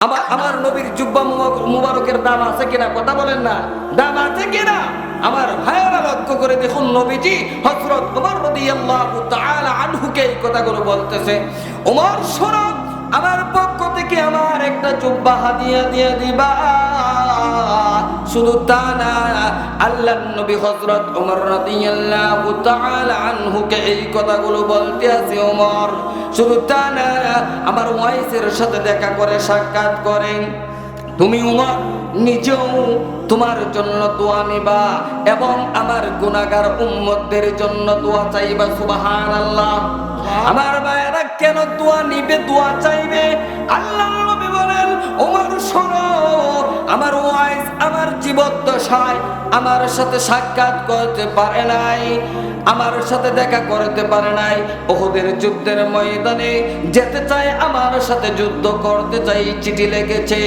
আমার আমার নবীর জুব্বা মুবারক- মুবারকের দাম আছে কিনা কথা বলেন না। দাম আছে কিনা? আমার ভাইয়েরা লক্ষ্য করে দেখুন নবীজি হজরত ওমর রাদিয়াল্লাহু তাআলা আনহুকে এই কথাগুলো বলতেছে। ওমর শোনো, আমার পক্ষ থেকে আমার একটা জুব্বা হাদিয়া দিয়ে দিবা। শুধু তা না আল্লাহ নবী হযরত ওমর রাদিয়াল্লাহু তাআলা আনহুকে এই কথাগুলো বলতে আছে ওমর শুধু তা না আমার ওয়াইসের সাথে দেখা করে, সাক্ষাৎ করেন তুমি উমর, নিজেও তোমার জন্য দোয়া নিবা এবং আমার গুনাহগার উম্মতদের জন্য দোয়া চাইবা, সুবহানাল্লাহ। আমার ভাইয়েরা কেন দোয়া নিবে, দোয়া চাইবে? আল্লাহ আমার ওয়াইফ আমার জীবদ্দশায় আমার সাথে সাক্ষাৎ করতে পারে নাই। আমার সাথে দেখা করতে পারে নাই। ওহুদের যুদ্ধের ময়দানে যেতে চাই আমার সাথে যুদ্ধ করতে চাই চিঠি লেগেছে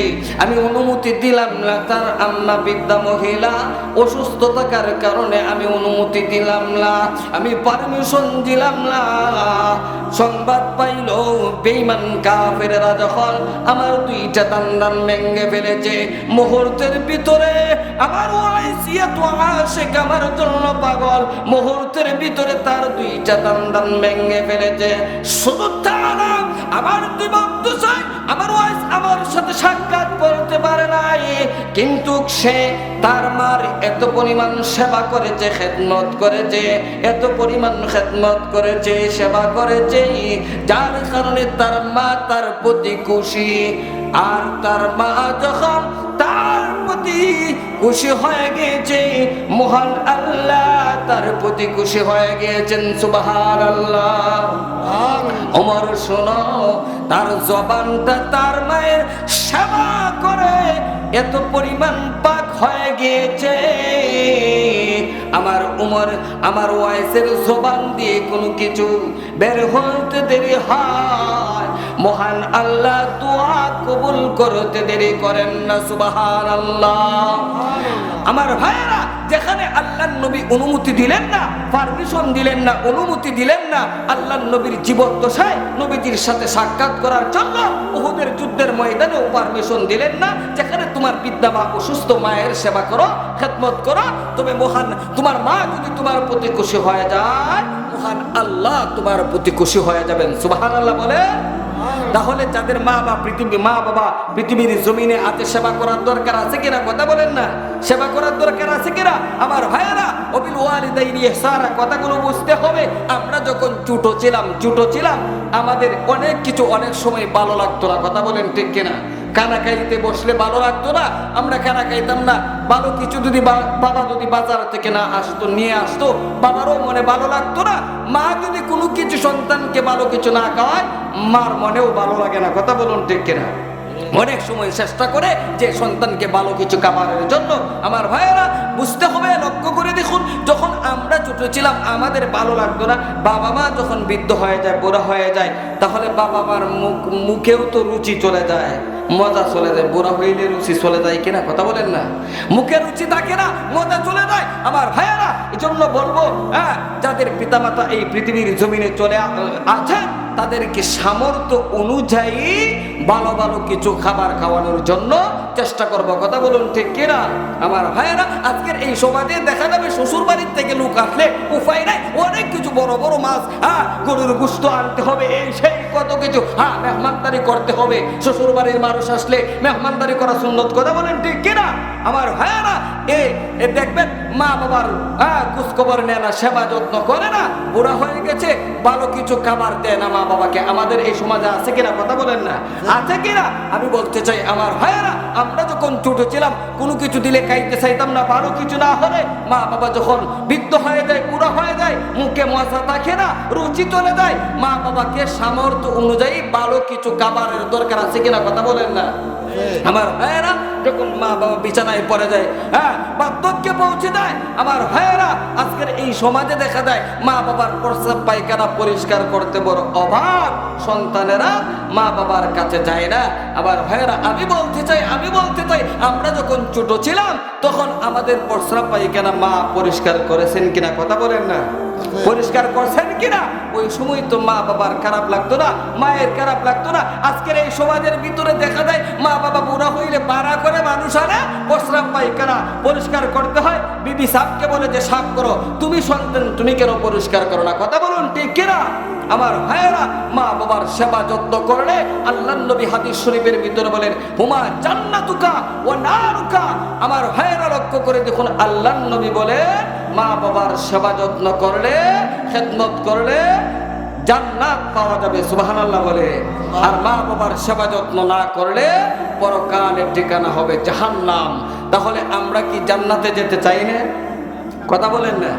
আমি অনুমতি দিলাম না, তার আম্মা বিদ্যা মহিলা অসুস্থ থাকার কারণে আমি অনুমতি দিলাম না। আমি পারমিশন দিলাম না। সংবাদ পাইল বেইমান কাফেরেরা যখন আমার দুইটা দান্দান ভেঙে ফেলেছে। মুহূর্তের ভিতরে আমার ওয়াইসিয়া তো আশেক আমার জন্য পাগল। মুহূর্তের ভিতরে তার দুইটা দান্দান ভেঙে ফেলেছে। শুধু আমার দিবক্ত চাই আমার ওয়াইস আমার সাথে সাক্ষাৎ করতে পারে নাই। কিন্তু সে তার মার এত পরিমাণ সেবা করেছে, খেদমত করেছে, এত পরিমাণ খেদমত করেছে, সেবা করেছে, যার কারণে তার মা তার প্রতি খুশি। আর তার মা যখন তার প্রতি খুশি হয়ে গিয়েছে মহান আল্লাহ তার প্রতি খুশি হয়ে গিয়েছেন সুবাহার আল্লাহ অমর শোনো তার জবানটা তার মায়ের সেবা করে এত পরিমাণ পাক হয়ে গিয়েছে। আমার উমর আমার ওয়াইসের জবান দিয়ে কোনো কিছু বের হতে দেরি হয়। মহান আল্লাহ দোয়া কবুল করতে দেরি করেন না সুবাহান আল্লাহ আমার ভাইয়েরা, যেখানে আল্লাহ নবী অনুমতি দিলেন না পারমিশন দিলেন না, অনুমতি দিলেন না, আল্লাহ নবীর জীবদ্দশায় নবীজির সাথে সাক্ষাৎ করার জন্য উহুদের যুদ্ধের ময়দানেও পারমিশন দিলেন না। যেখানে তোমার বিদ্যা মা অসুস্থ মায়ের সেবা করো, খেদমত করো, তবে মহান তোমার মা যদি তোমার প্রতি খুশি হয়ে যায়, মহান আল্লাহ তোমার প্রতি খুশি হয়ে যাবেন। সুবাহান আল্লাহ বলে। তাহলে যাদের মা বা পৃথিবী, মা বাবা পৃথিবীর জমিনে আছে, সেবা করার দরকার আছে কিনা কথা বলেন না? সেবা করার দরকার আছে কিনা? আমার ভাইয়েরা, অবিল নিয়ে সারা কথাগুলো বুঝতে হবে। আমরা যখন চুটো ছিলাম চুটো ছিলাম, আমাদের অনেক কিছু অনেক সময় ভালো লাগতো না, কথা বলেন ঠিক কিনা? কানা খাইতে বসলে ভালো লাগতো না আমরা কানা খাইতাম না। ভালো কিছু যদি বাবা যদি বাজার থেকে না আসতো নিয়ে আসতো বাবারও মনে ভালো লাগতো না। মা যদি কোনো কিছু সন্তানকে ভালো কিছু না খাওয়ায় মার মনেও ভালো লাগে না। কথা বলুন ঠিক কিনা? অনেক সময় চেষ্টা করে যে সন্তানকে ভালো কিছু খাবারের জন্য। আমার ভাইয়েরা বুঝতে হবে, লক্ষ্য করে দেখুন, যখন আমরা ছোট ছিলাম, আমাদের ভালো লাগতো না। বাবা মা যখন বৃদ্ধ হয়ে যায়, বুড়া হয়ে যায়, তাহলে বাবা মার মুখ, মুখেও তো রুচি চলে যায়, মজা চলে যায়। বুড়া হইলে রুচি চলে যায় কিনা, কথা বলেন না। মুখে রুচি থাকে না, মজা চলে যায়। আমার ভাইয়েরা এই জন্য বলব হ্যাঁ যাদের পিতামাতা এই পৃথিবীর জমিনে চলে আছেন তাদেরকে সামর্থ্য অনুযায়ী ভালো ভালো কিছু খাবার খাওয়ানোর জন্য চেষ্টা করব। কথা বলুন ঠিক কিনা? আমার ভাইয়েরা, আজকের এই সমাজে দেখা যাবে শ্বশুর বাড়ির থেকে লোক আসলে উপায় নাই। অনেক কিছু বড় বড় মাছ হ্যাঁ গরুর গুস্ত আনতে হবে, এই সেই কত কিছু হ্যাঁ মেহমানদারি করতে হবে। শ্বশুর বাড়ির মানুষ আসলে মেহমানদারি করা সুন্নত। কথা বলেন ঠিক কিনা? আমার ভাইয়েরা এ দেখবেন মা বাবার হ্যাঁ খোঁজখবর নেয় না সেবা যত্ন করে না বুড়া হয়ে গেছে ভালো কিছু খাবার দেয় না মা বাবাকে। আমাদের এই সমাজে আছে কিনা কথা বলেন না? আছে কিনা? আমি বলতে চাই আমার ভাইয়েরা আমরা যখন ছোট ছিলাম কোনো কিছু দিলে খাইতে চাইতাম না ভালো কিছু না হলে মা বাবা যখন বৃদ্ধ হয়ে যায় বুড়া হয়ে যায় মুখে মশা থাকে না রুচি চলে যায় মা বাবাকে সামর্থ্য অনুযায়ী ভালো কিছু খাবারের দরকার আছে কিনা কথা বলেন না? আমার ভাইয়েরা যখন মা বাবা বিছানায় পড়ে যায় হ্যাঁ বার্ধক্যে পৌঁছে দেয়, আমার ভাইয়েরা আজকের এই সমাজে দেখা যায় মা বাবার প্রস্রাব পায়খানা পরিষ্কার করতে বড় অভাব। সন্তানেরা মা বাবার কাছে যায় না। আবার ভাইয়েরা, আমি বলতে চাই, আমি বলতে চাই, আমরা যখন ছোট ছিলাম, তখন আমাদের প্রস্রাব পায়খানা মা পরিষ্কার করেছেন কিনা, কথা বলেন না। পরিষ্কার করছেন কিনা? ওই সময় তো মা বাবার খারাপ লাগতো না, মায়ের খারাপ লাগতো না। আজকের এই সমাজের ভিতরে দেখা যায়, মা বাবা বুড়া হইলে পাড়া করে মানুষ আনে, প্রস্রাব পায়খানা পরিষ্কার করতে হয়। বিবি সাপকে বলে যে, সাপ করো, তুমি সন্তান, তুমি কেন পরিষ্কার করো না? কথা বলুন, ঠিক কিনা? আমার ভাইয়েরা, মা বাবার সেবা যত্ন করলে আল্লাহ নবী হাদিস শরীফের ভিতরে বলেন, হুমা জান্নাতুকা ও নারুকা। আমার ভাইয়েরা লক্ষ্য করে দেখুন আল্লাহ নবী বলেন মা বাবার সেবা যত্ন করলে খেদমত করলে জান্নাত পাওয়া যাবে সুবহানাল্লাহ বলে। আর মা বাবার সেবা যত্ন না করলে পরকালের ঠিকানা হবে জাহান্নাম। তাহলে আমরা কি জান্নাতে যেতে চাই না? কথা বলেন না?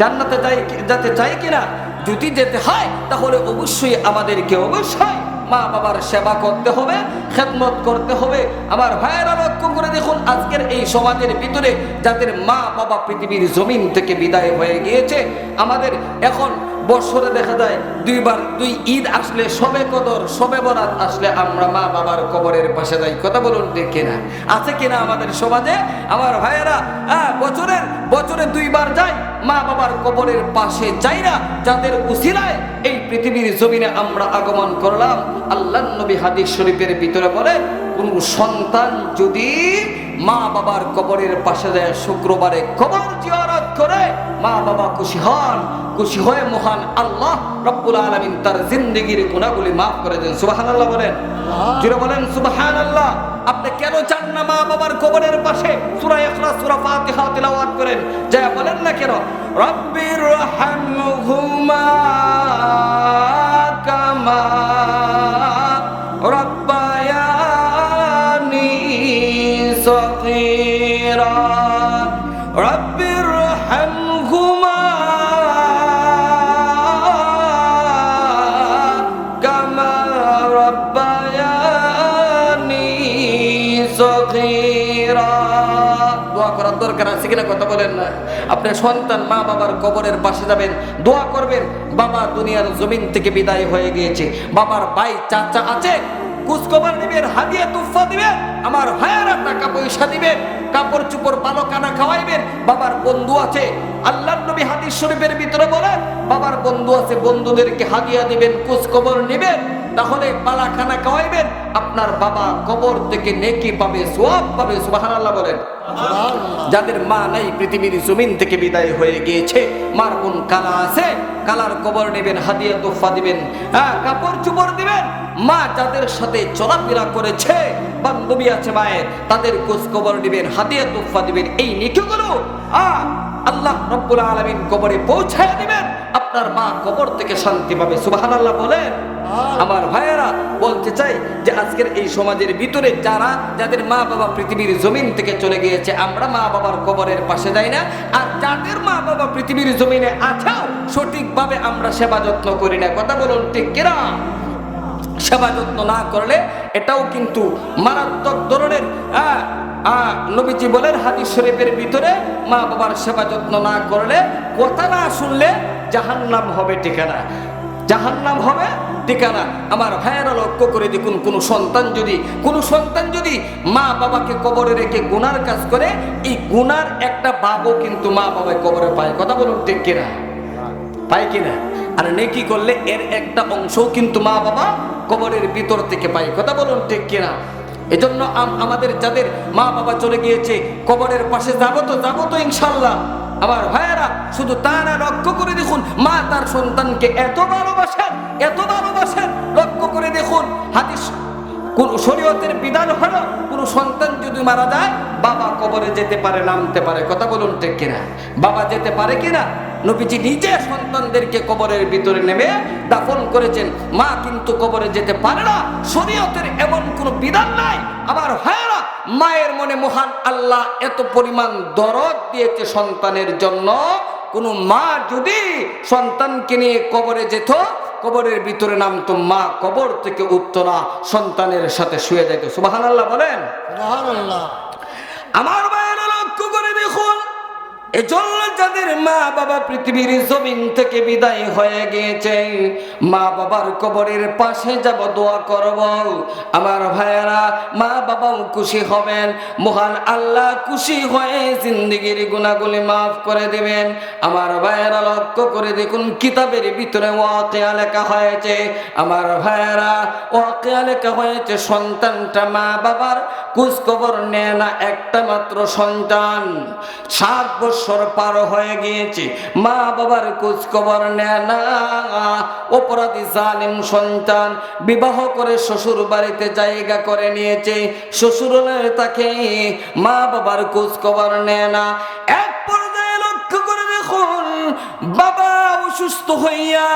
জান্নাতে যাই যেতে চাই কিনা? যদি যেতে হয় তাহলে অবশ্যই আমাদেরকে অবশ্যই মা বাবার সেবা করতে হবে, খেদমত করতে হবে। আমার ভাইয়েরা লক্ষ্য করে দেখুন, আজকের এই সমাজের ভিতরে যাদের মা বাবা পৃথিবীর জমিন থেকে বিদায় হয়ে গিয়েছে, আমাদের এখন বছরে দেখা যায়, দুইবার, দুই ঈদ আসলে, সবে কদর, সবে বরাত আসলে আমরা মা বাবার কবরের পাশে যাই। কথা বলুন কিনা? আছে কিনা আমাদের সমাজে? আমার ভাইয়েরা হ্যাঁ বছরের বছরে দুইবার যাই, মা বাবার কবরের পাশে যাই না। যাদের উসিলায় এই পৃথিবীর জমিনে আমরা আগমন করলাম আল্লাহ নবী হাদিস শরীফের ভিতরে বলে, কোন সন্তান যদি মা বাবার কবরের পাশে যায়, শুক্রবারে কবর জিয়ারত করে মা বাবা খুশি হন, খুশি হয়ে মহান আল্লাহ রব্বুল আলামিন তার জিন্দগির গুণাগুলি মাফ করে দেন। সুবাহান আল্লাহ বলেন। যিনি বলেন, সুবহানাল্লাহ। আপনি কেন চান না মা বাবার কবরের পাশে সূরা ইখলাস, সূরা ফাতিহা তেলাওয়াত করেন? যা বলেন না কেন? রব্বির রহমহুমা কামা বলেন না, আপনার সন্তান মা বাবার কবরের পাশে যাবেন, দোয়া করবেন, বাবা দুনিয়ার জমিন থেকে বিদায় হয়ে গিয়েছে, বাবার ভাই চাচা আছে কুচকবার দিবেন হাদিয়া তুফা দিবেন, আমার ভাইয়ারা টাকা পয়সা দিবেন, কাপড় চুপড় পালকানা খাওয়াইবেন, বাবার বন্ধু আছে আল্লাহ নবী হাদিস শরীফের ভিতরে বলেন বাবার বন্ধু আছে বন্ধুদেরকে হাদিয়া দিবেন কুচকবর নিবেন তাহলে পালা খানা খাওয়াইবেন আপনার বাবা কবর থেকে নেকি পাবে সোয়াব পাবে সুবহানাল্লাহ বলেন। যাদের মা নাই পৃথিবীর জমিন থেকে বিদায় হয়ে গিয়েছে মার কোন কালা আছে কালার কবর নেবেন হাদিয়া তোফা দিবেন হ্যাঁ কাপড় চুপড় দিবেন মা যাদের সাথে চলাফেরা করেছে বান্ধবী আছে মায়ের তাদের খোঁজ খবর দিবেন হাদিয়া তোফা দিবেন এই নিকিগুলো আ আল্লাহ রব্বুল আলামিন কবরে পৌঁছায় দিবেন। আপনার মা কবর থেকে শান্তি পাবে। সুবহানাল্লাহ বলেন। আমার ভাইয়েরা বলতে চাই যে আজকের এই সমাজের ভিতরে যারা যাদের মা বাবা পৃথিবীর জমিন থেকে চলে গিয়েছে আমরা মা বাবার কবরের পাশে যাই না। আর যাদের মা বাবা পৃথিবীর জমিনে আছেও সঠিকভাবে আমরা সেবা যত্ন করি না। কথা বলুন ঠিক কিনা? সেবা যত্ন না করলে এটাও কিন্তু মারাত্মক ধরনের আহ, নবীজি বলেন, হাদিস শরীফের ভিতরে মা বাবার সেবা যত্ন না করলে কথা না শুনলে জাহান্নাম হবে ঠিকানা। জাহান্নাম হবে ঠিকানা। আমার ভাইয়েরা লক্ষ্য করে দেখুন, কোনো সন্তান যদি, কোনো সন্তান যদি মা বাবাকে কবরে রেখে গুনার কাজ করে, এই গুনার একটা বাবও কিন্তু মা বাবায় কবরে পায়। কথা বলুন ঠিক কিনা? পায় কিনা? আর নেকি করলে এর একটা অংশও কিন্তু মা বাবা কবরের ভিতর থেকে পায়। কথা বলুন ঠিক কিনা? এজন্য আম- আমাদের যাদের মা বাবা চলে গিয়েছে, কবরের পাশে যাব তো যাব তো ইনশাল্লাহ আমার ভাইয়েরা, শুধু তা না লক্ষ্য করে দেখুন, মা তার সন্তানকে এত ভালোবাসেন এত ভালোবাসেন, লক্ষ্য করে দেখুন, হাদিস, কোন শরীয়তের বিধান হলো, কোন সন্তান যদি মারা যায়, বাবা কবরে যেতে পারে, নামতে পারে। কথা বলুন ঠিক কিনা? বাবা যেতে পারে কিনা? নবীজি নিজে সন্তানদেরকে কবরের ভিতরে নেমে দাফন করেছেন। মা কিন্তু কবরে যেতে পারে না। শরীয়তের এমন কোনো বিধান নাই। আমার ভাইয়েরা মায়ের মনে মহান আল্লাহ এত পরিমাণ দরদ দিয়েছে সন্তানের জন্য। কোনো মা যদি সন্তানকে নিয়ে কবরে যেত কবরের ভিতরে নামতো মা কবর থেকে উত্তরা সন্তানের সাথে শুয়ে যাইতো। সুবাহান আল্লাহ বলেন আমার ভাইয়েরা লক্ষ্য করে দেখুন। এজন্য যাদের মা বাবা পৃথিবীর জমিন থেকে বিদায় হয়ে গিয়েছে, মা বাবার কবরের পাশে যাব, দোয়া করব। আমার ভাইয়েরা, মা বাবাও খুশি হবেন, মহান আল্লাহ খুশি হয়ে জিন্দগির গুণাগুলি মাফ করে দেবেন। আমার ভাইয়েরা, লক্ষ্য করে দেখুন, কিতাবের ভিতরে ওয়াকিয়া লেখা হয়েছে। আমার ভাইয়েরা, ওয়াকিয়া লেখা হয়েছে, সন্তানটা মা বাবার কুচ খবর নেয় না, একটা মাত্র সন্তান। সাত বছর পার হয়ে গিয়েছে। মা বাবার খোঁজ খবর নেয় না। অপরাধী জালিম সন্তান বিবাহ করে শ্বশুর বাড়িতে জায়গা করে নিয়েছে। শ্বশুরের তাকে মা বাবার খোঁজ খবর নেয় না। এক পর্যায়ে লক্ষ্য করে দেখুন, বাবা অসুস্থ হইয়া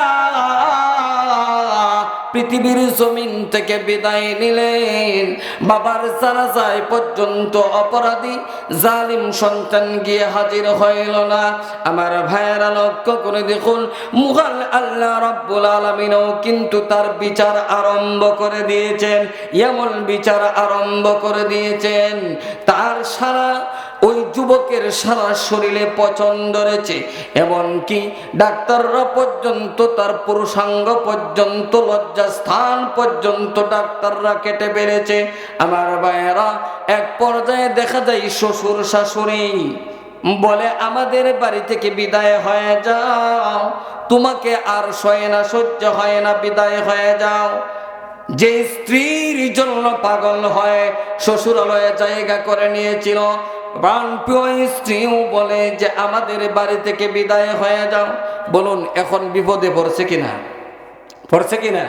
পৃথিবীর জমিন থেকে বিদায় নিলেন। বাবার যায় পর্যন্ত অপরাধী, জালিম সন্তান গিয়ে হাজির হইল না। আমার ভাইয়েরা লক্ষ্য করে দেখুন, মুঘল আল্লাহ রব্বুল আলমিনও কিন্তু তার বিচার আরম্ভ করে দিয়েছেন। এমন বিচার আরম্ভ করে দিয়েছেন, তার সারা ওই যুবকের সারা শরীরে পচন ধরেছে এমনকি ডাক্তাররা পর্যন্ত, তার পুরুষাঙ্গ পর্যন্ত, লজ্জাস্থান পর্যন্ত ডাক্তাররা কেটে বেড়েছে আমার ভাইয়েরা, এক পর্যায়ে দেখা যায় শ্বশুর শাশুড়ি বলে, আমাদের বাড়ি থেকে বিদায় হয়ে যাও। তোমাকে আর সয় না, সহ্য হয় না, বিদায় হয়ে যাও। যে স্ত্রীর জন্য পাগল হয় শ্বশুরালয়ে জায়গা করে নিয়েছিল প্রাণপ্রিয় স্ত্রীও বলে যে, আমাদের বাড়ি থেকে বিদায় হয়ে যাও। বলুন, এখন বিপদে পড়ছে কিনা? পড়ছে কিনা?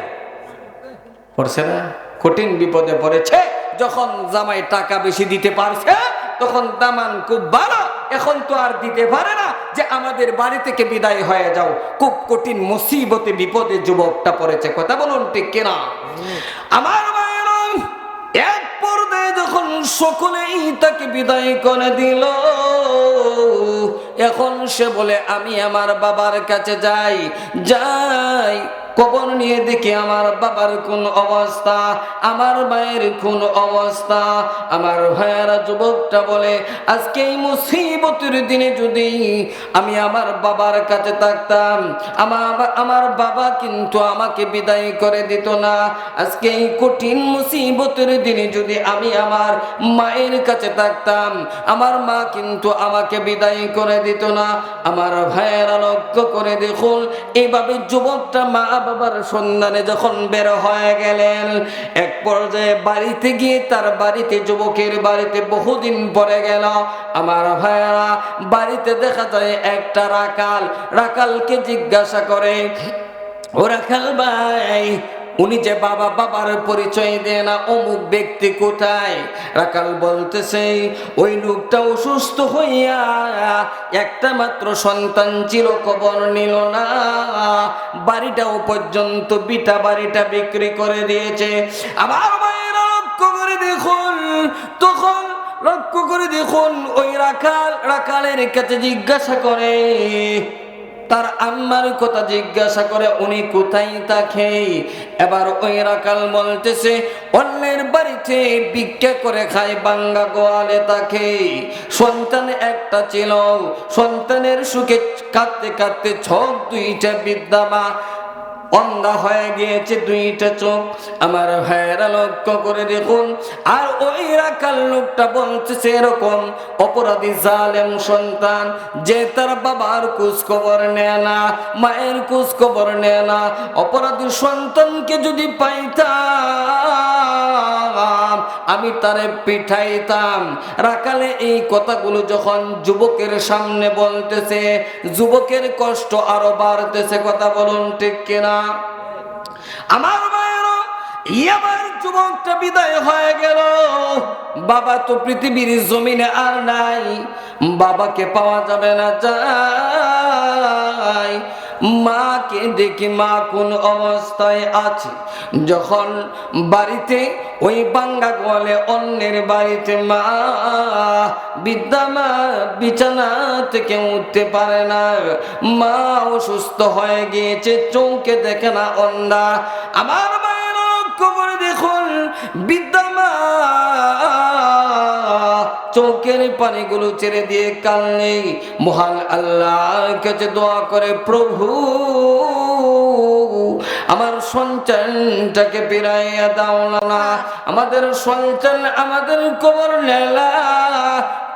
পড়ছে না। কঠিন বিপদে পড়েছে। যখন জামাই টাকা বেশি দিতে পারছে, তখন দামান খুব ভালো। এখন তো আর দিতে পারে না যে, আমাদের বাড়ি থেকে বিদায় হয়ে যাও। খুব কঠিন মুসিবতে বিপদে যুবকটা পড়েছে। কথা বলুন ঠিক কিনা? আমার সকলেই তাকে বিদায় করে দিল। এখন সে বলে, আমি আমার বাবার কাছে যাই। যাই, কবর নিয়ে দেখি আমার বাবার কোন অবস্থা, আমার মায়ের কোন অবস্থা। আমার ভাইয়েরা যুবকটা বলে, আজকে এই মুসিবতের দিনে যদি আমি আমার বাবার কাছে থাকতাম আমার আমার বাবা কিন্তু আমাকে বিদায় করে দিত না। আজকে এই কঠিন মুসিবতের দিনে যদি আমি আমার মায়ের কাছে থাকতাম, আমার মা কিন্তু আমাকে বিদায় করে দিত না। আমার ভাইয়েরা লক্ষ্য করে দেখুন, এইভাবে যুবকটা মা বাবার সন্ধানে যখন বের হয়ে গেলেন, এক পর্যায়ে বাড়িতে গিয়ে তার বাড়িতে যুবকের বাড়িতে বহুদিন পরে গেল। আমার ভাইয়েরা, বাড়িতে দেখা যায় একটা রাকাল, রাকালকে জিজ্ঞাসা করে, ও রাখাল ভাই উনি যে বাবা, বাবার পরিচয় দেয় না, অমুক ব্যক্তি কোথায়? রাকাল বলতেছে, ওই লোকটা অসুস্থ হইয়া একটা মাত্র সন্তান চির কবর নিল না। বাড়িটাও পর্যন্ত বিটা বাড়িটা বিক্রি করে দিয়েছে। আবার মায়েরা লক্ষ্য করে দেখুন, তখন লক্ষ্য করে দেখুন ওই রাখাল রাখালের কাছে জিজ্ঞাসা করে তার আম্মার কথা জিজ্ঞাসা করে, উনি কোথায় থাকে এবার ওই রাকাল বলতেছে, অন্যের বাড়িতে ভিক্ষা করে খায় বাঙ্গা গোয়ালে তাকে। সন্তান একটা ছিল, সন্তানের সুখে কাঁদতে কাঁদতে ছক দুইটা বিদ্যামা অন্ধা হয়ে গিয়েছে দুইটা চোখ। আমার ভাইয়েরা লক্ষ্য করে দেখুন, আর ওই রাখাল লোকটা বলতেছে এরকম অপরাধী জালেম সন্তান, যে তার বাবার কুচ খবর নেয় না, মায়ের কুচ খবর নেয় না। অপরাধী সন্তানকে যদি পাইতাম, আমি তারে পিঠাইতাম। রাখালে এই কথাগুলো যখন যুবকের সামনে বলতেছে, যুবকের কষ্ট আরও বাড়তেছে, কথা বলুন ঠিক কিনা? আমার মায়েরও ইয়ামার যুবকটা বিদায় হয়ে গেল। বাবা তো পৃথিবীর জমিনে আর নাই, বাবাকে পাওয়া যাবে না যাই মাকে দেখি মা কোন অবস্থায় আছে? যখন বাড়িতে ওই বাঙ্গা গোয়ালে অন্যের বাড়িতে মা বিদ্যা মা বিছানা থেকে উঠতে পারে না, মা অসুস্থ হয়ে গিয়েছে চৌকে দেখে না অন্যা আমার মায়ের লক্ষ্য করে দেখুন, বিদ্যা চোখের পানিগুলো ছেড়ে দিয়ে কান্নে মহান আল্লাহর কাছে দোয়া করে, প্রভু, আমার সন্তানটাকে ফিরাইয়া দাও না আমাদের সন্তান আমাদের কবর নেলা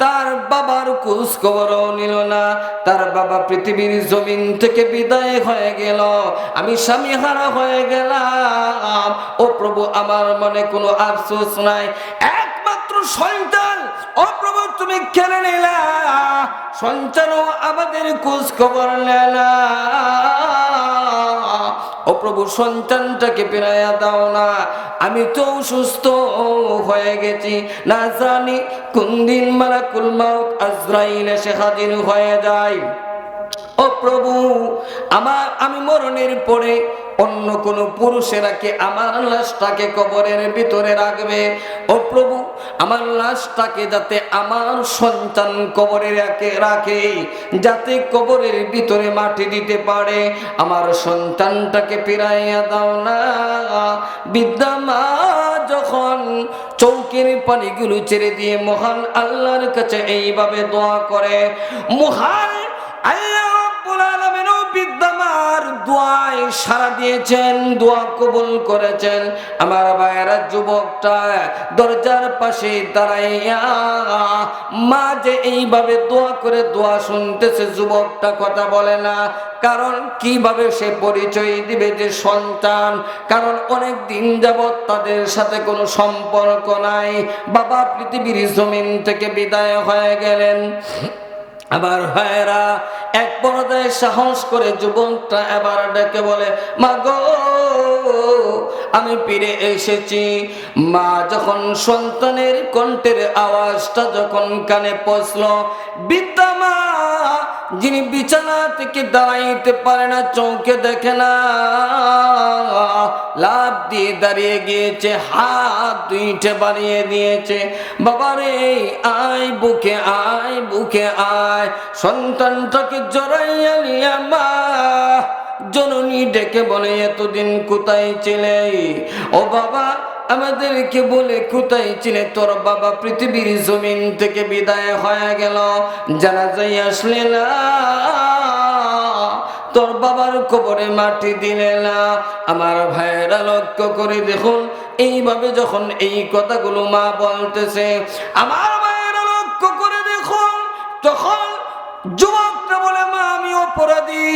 তার বাবার কুস খবরও নিল না। তার বাবা পৃথিবীর জমিন থেকে বিদায় হয়ে গেল। আমি স্বামী হারা হয়ে গেলাম। ও প্রভু, আমার মনে কোনো আফসোস নাই। একমাত্র সন্তান তুমি নিলা। সন্তানও আমাদের খোঁজ খবর নেলা। ও প্রভু, সন্তানটাকে ফিরাইয়া দাও না। আমি তো সুস্থ হয়ে গেছি। না জানি কোন দিন মালাকুল মাউত আজরাইল এসে হাজির হয়ে যায়। ও প্রভু, আমার, আমি মরণের পরে অন্য কোন পুরুষেরা কি আমার লাশটাকে কবরের ভিতরে রাখবে? ও প্রভু, আমার লাশটাকে যাতে আমার সন্তান কবরে রাখে রাখে, যাতে কবরের ভিতরে মাটি দিতে পারে। আমার সন্তানটাকে ফিরাইয়া দাও না। বিদ্যা মা, যখন চৌকের পানিগুলো ছেড়ে দিয়ে মহান আল্লাহর কাছে এইভাবে দোয়া করে, মহান আল্লাহ আলামিনও দোয়ায় সারা দিয়েছেন, দোয়া কবুল করেছেন। আমার ভাইয়েরা, যুবকটা দরজার পাশে দাঁড়াইয়া মা যে এইভাবে দোয়া করে দোয়া শুনতেছে, যুবকটা কথা বলে না। কারণ কীভাবে সে পরিচয় দিবে যে সন্তান? কারণ অনেক দিন যাবৎ তাদের সাথে কোনো সম্পর্ক নাই। বাবা পৃথিবীর জমিন থেকে বিদায় হয়ে গেলেন। আবার ভাইরা এক পর্দায় সাহস করে যুবকটা এবার ডেকে বলে, মা গো, আমি ফিরে এসেছি। মা যখন সন্তানের কণ্ঠের আওয়াজটা যখন কানে পচল বিদ্যা মা যিনি বিছানা থেকে দাঁড়াইতে পারে না চৌকে দেখে না। লাভ দিয়ে দাঁড়িয়ে গিয়েছে, হাত দুইটে বাড়িয়ে দিয়েছে। বাবারে আয় বুকে আয় বুকে, আয়। সন্তানটাকে জড়াইয়া নিয়ে মা। জননী ডেকে বলে, এতদিন কোথায় ছিলে? ও বাবা, আমাদেরকে বলে কোথায় ছিলে? তোর বাবা পৃথিবীর জমিন থেকে বিদায় হয়ে গেল জানা যাই আসলে না। তোর বাবার কবরে মাটি দিলে না। আমার ভাইয়েরা লক্ষ্য করে দেখুন, এইভাবে যখন এই কথাগুলো মা বলতেছে, আমার ভাইয়েরা লক্ষ্য করে দেখুন, তখন যুবকটা বলে, মা, আমি অপরাধী।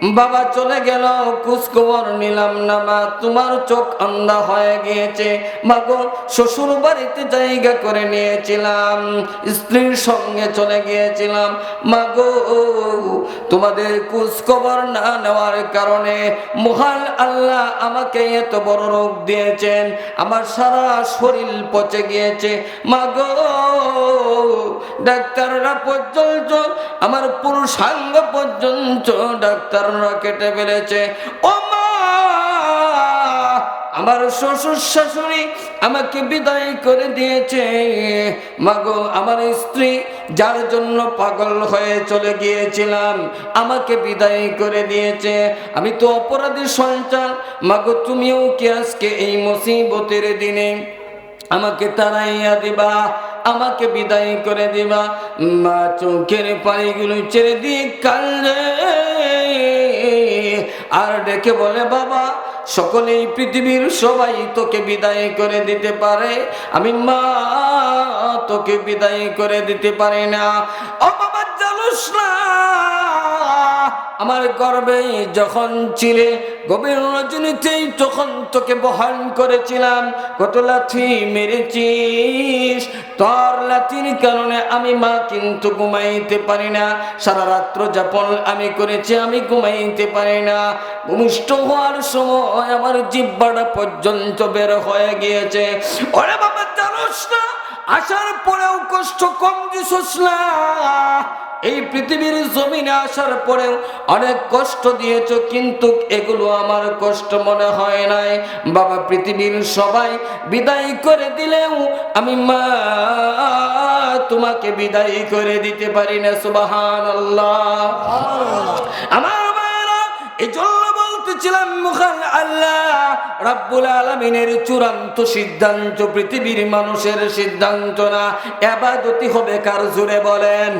বাবা চলে গেল কুচকবর নিলাম না মা, তোমার চোখ আন্দা হয়ে গিয়েছে। মাগো শ্বশুর বাড়িতে জায়গা করে নিয়েছিলাম, স্ত্রীর সঙ্গে চলে গিয়েছিলাম। মাগো তোমাদের কুচকবর না নেওয়ার কারণে মহান আল্লাহ আমাকে এত বড় রোগ দিয়েছেন, আমার সারা শরীর পচে গিয়েছে। মাগো ডাক্তাররা পর্যন্ত, আমার পুরুষাঙ্গ পর্যন্ত ডাক্তাররা কেটে ফেলেছে। ও মা, আমার শ্বশুর শাশুড়ি আমাকে বিদায় করে দিয়েছে। মাগো আমার স্ত্রী যার জন্য পাগল হয়ে চলে গিয়েছিলাম, আমাকে বিদায় করে দিয়েছে। আমি তো অপরাধী সন্তান। মাগো তুমিও কি আজকে এই মুসিবতের দিনে আমাকে তারাইয়া দিবা? আমাকে বিদায় করে দিবা? মা চোখের পানিগুলো ছেড়ে দিয়ে কান্দে। আর ডেকে বলে, বাবা, সকলেই পৃথিবীর সবাই তোকে বিদায় করে দিতে পারে। আমি, মা, তোকে বিদায় করে দিতে পারি না। ও বাবা, জানুস না, আমার গর্বে যখন ছিলে গভীর রজনীতেই তখন তোকে বহন করেছিলাম, কত লাথি মেরেছিস? তোর লাথির কারণে আমি মা কিন্তু ঘুমাইতে পারি না। সারা রাত্র যাপন আমি করেছি, আমি ঘুমাইতে পারি না। ভূমিষ্ঠ হওয়ার সময় আমার জিব্বাটা পর্যন্ত বের হয়ে গিয়েছে। ওরে বাবা না? আসার পরেও কষ্ট কম দিছস না। এই পৃথিবীর জমিনে আসার পরেও অনেক কষ্ট দিয়েছ কিন্তু এগুলো আমার কষ্ট মনে হয় নাই। বাবা পৃথিবীর সবাই বিদায় করে দিলেও আমি মা তোমাকে বিদায় করে দিতে পারি না সুবাহান আল্লাহ আমার মায়েরা এই জন্য বলতে বলছিলাম মুখান আল্লাহ রাব্বুল আলমিনের চূড়ান্ত সিদ্ধান্ত, পৃথিবীর মানুষের সিদ্ধান্ত না। এবাদতি হবে কার জুড়ে বলেন?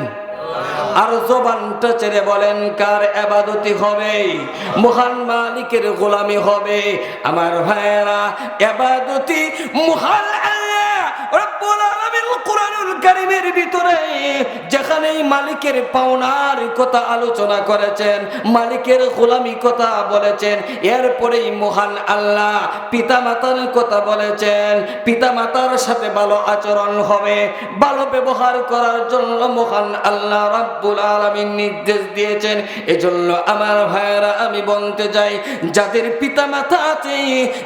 আর জবানটা ছেড়ে বলেন, কার এবাদতি হবে? মহান মালিকের গোলামি হবে। আমার ভাইয়েরা, এবাদতি মহান আল্লাহ, রব্বুল মালিকের পাওনার কথা আলোচনা করেছেন, মালিকের গোলামি কথা বলেছেন, এরপরেই মহান আল্লাহ পিতা মাতার কথা বলেছেন পিতা মাতার সাথে ভালো আচরণ হবে, ভালো ব্যবহার করার জন্য মহান আল্লাহ রাব্বুল আলামিন নির্দেশ দিয়েছেন। এজন্য আমার ভাইয়েরা, আমি বলতে যাই যাদের পিতা মাতা আছে,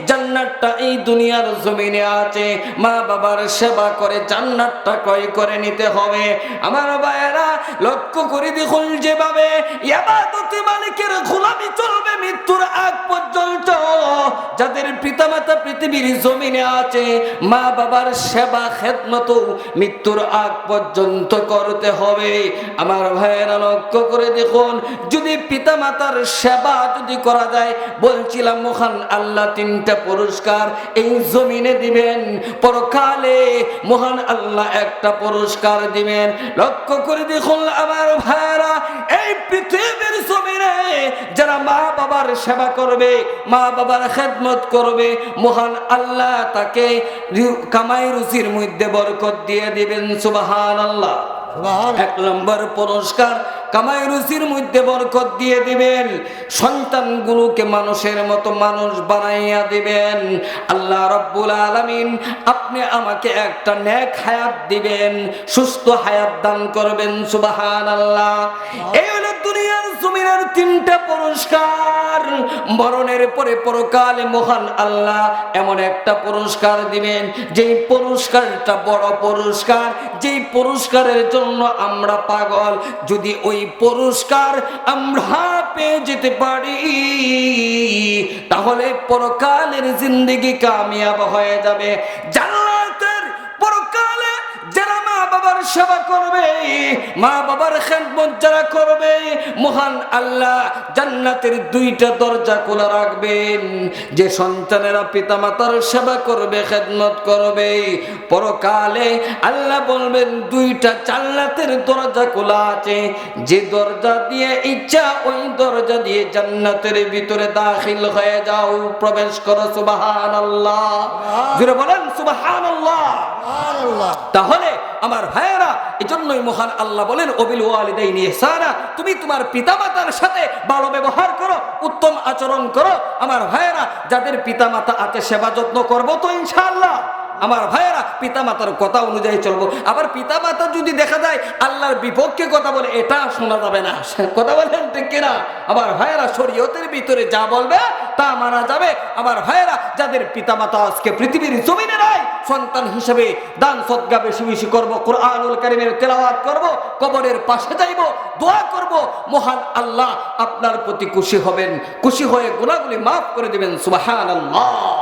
জান্নাতটা এই দুনিয়ার জমিনে আছে মা বাবার সেবা করে জান্নাতটা ক্রয় করে নিতে হবে। আমার ভাইয়েরা, লক্ষ্য করে দেখুন যেভাবে ইয়াবাদতি মালিকের গোলামি চলবে মৃত্যুর আগ পর্যন্ত। যাদের পিতামাতা পৃথিবীর জমিনে আছে, মা বাবার সেবা খেদমত মৃত্যুর আগ পর্যন্ত করতে হবে। আমার ভাইয়েরা, লক্ষ্য করে দেখুন, যদি পিতামাতার সেবা যদি করা যায়, বলছিলাম মহান আল্লাহ তিনটা পুরস্কার এই জমিনে দিবেন। পরকালে মহান আল্লাহ একটা পুরস্কার দিবেন। লক্ষ্য করে দেখুন আমার ভাইরা এই পৃথিবীর যারা মা বাবার সেবা করবে মা বাবার খেদমত করবে মহান আল্লাহ তাকে কামাই রুচির মধ্যে বরকত দিয়ে দিবেন সুবাহান। আল্লাহ এক নম্বর পুরস্কার কামাই রুচির মধ্যে বরকত দিয়ে দিবেন সন্তানগুলোকে মানুষের মতো মানুষ বানাইয়া দিবেন। আল্লাহ রব্বুল আলামিন আপনি আমাকে একটা নেক হায়াত দিবেন সুস্থ হায়াত দান করবেন সুবাহান আল্লাহ এই হলো দুনিয়ার জমিনের তিনটা পুরস্কার, মরণের পরে পরকালে মহান আল্লাহ এমন একটা পুরস্কার দিবেন, যেই পুরস্কারটা বড় পুরস্কার, যেই পুরস্কারের জন্য আমরা পাগল, যদি ওই পুরস্কার আমরা পেয়ে যেতে পারি, তাহলে পরকালের জিন্দগি কামিয়াব হয়ে যাবে। মা বাবার সেবা করবে মা বাবার খেদমত যারা করবে মহান আল্লাহ জান্নাতের দুইটা দরজা খোলা রাখবেন। যে সন্তানেরা পিতা মাতার সেবা করবে খেদমত করবে পরকালে আল্লাহ বলবেন দুইটা জান্নাতের দরজা খোলা আছে। যে দরজা দিয়ে ইচ্ছা ওই দরজা দিয়ে জান্নাতের ভিতরে দাখিল হয়ে যাও। প্রবেশ করো সুবাহান আল্লাহ বলেন সুবাহান আল্লাহ তাহলে আমার ভাইয়েরা এই জন্যই মহান আল্লাহ বলেন, অবিল ওয়ালিদাইনি ইহসানা তুমি তোমার পিতামাতার সাথে ভালো ব্যবহার করো, উত্তম আচরণ করো। আমার ভাইয়েরা, যাদের পিতামাতা আছে, সেবা যত্ন করব তো ইনশাআল্লাহ। আমার ভাইয়েরা পিতামাতার কথা অনুযায়ী চলবো। আবার পিতামাতা যদি দেখা যায় আল্লাহর বিপক্ষে কথা বলে, এটা শোনা যাবে না। কথা বলেন ঠিক কিনা? আমার ভাইয়েরা শরীয়তের ভিতরে যা বলবে, তা মানা যাবে। আমার ভাইয়েরা, যাদের পিতামাতা আজকে পৃথিবীর জমিনে নাই, সন্তান হিসেবে দান সদ্গা বেশি বেশি করব, কোরআনুল কারিমের তেলাওয়াত করব, কবরের পাশে যাইব, দোয়া করব, মহান আল্লাহ আপনার প্রতি খুশি হবেন। খুশি হয়ে গুণাগুলি মাফ করে দিবেন সুবাহান আল্লাহ